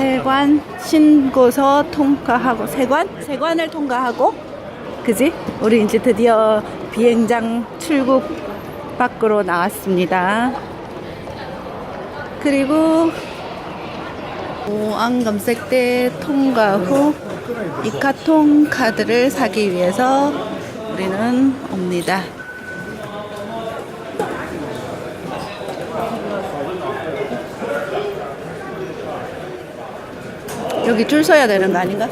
세관 신고서 통과하고 세관 세관을 통과하고 그지? 우리 이제 드디어 비행장 출국 밖으로 나왔습니다. 그리고 보안 검색대 통과 후 이카통 카드를 사기 위해서 우리는 옵니다. 여기 줄 서야 되는 거 아닌가?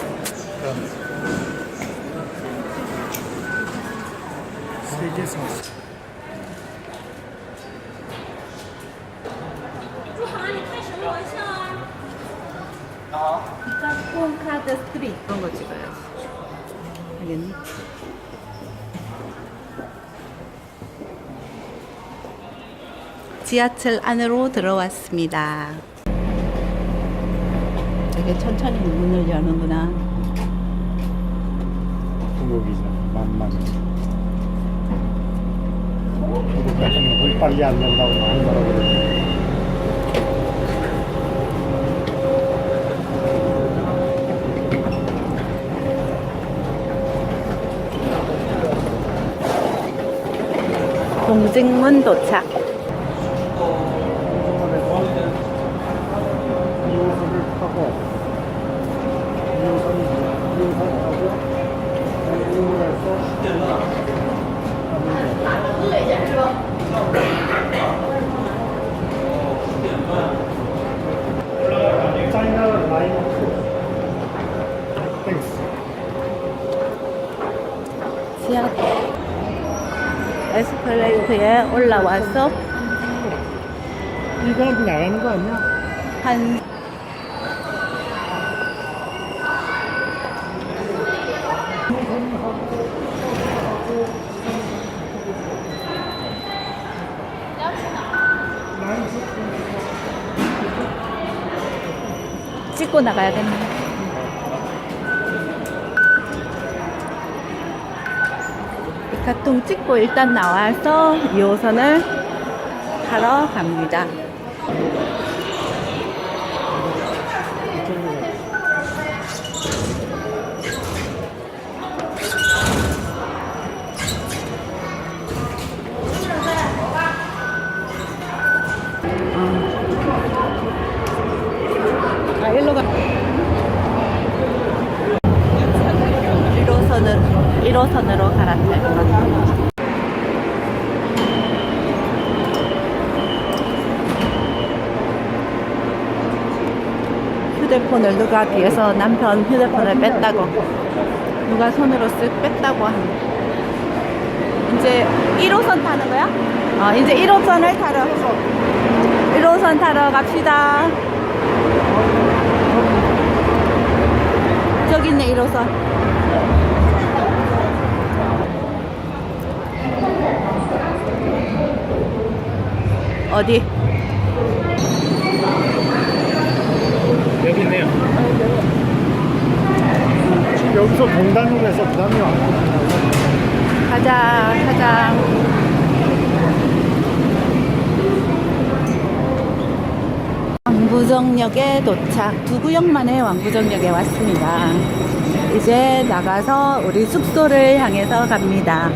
콩 카드 지하철 안으로 들어왔습니다. 되게 천천히 문을 여는구나. 중국이죠 만만 중국에서는 물 빨리 안 된다고 많이 뭐라 그러죠 동직문 도착. 2호선을 타고 2호선 2호선 타고 중국 에서 짜이나 라인 2 땡스 지하철 에스컬레이터에 올라와서 이거 나가는 거 아니야? 한 찍고 나가야겠네. 이카통 찍고 일단 나와서 2호선을 타러 갑니다. 아, 일로 가. 1호선으로, 1호선으로 갈아탈 것. 휴대폰을 누가 뒤에서 남편 휴대폰을 뺐다고 누가 손으로 쓱 뺐다고 하는 이제 1호선 타는 거야? 어, 이제 1호선을 타러 1호선 타러 갑시다 저기 있네 1호선 어디? 여기 있네요. 지금 여기서 동단으로 해서 그 다음에 왔거든요. 가자 가자 왕부정역에 도착 두 구역 만에 왕부정역에 왔습니다. 이제 나가서 우리 숙소를 향해서 갑니다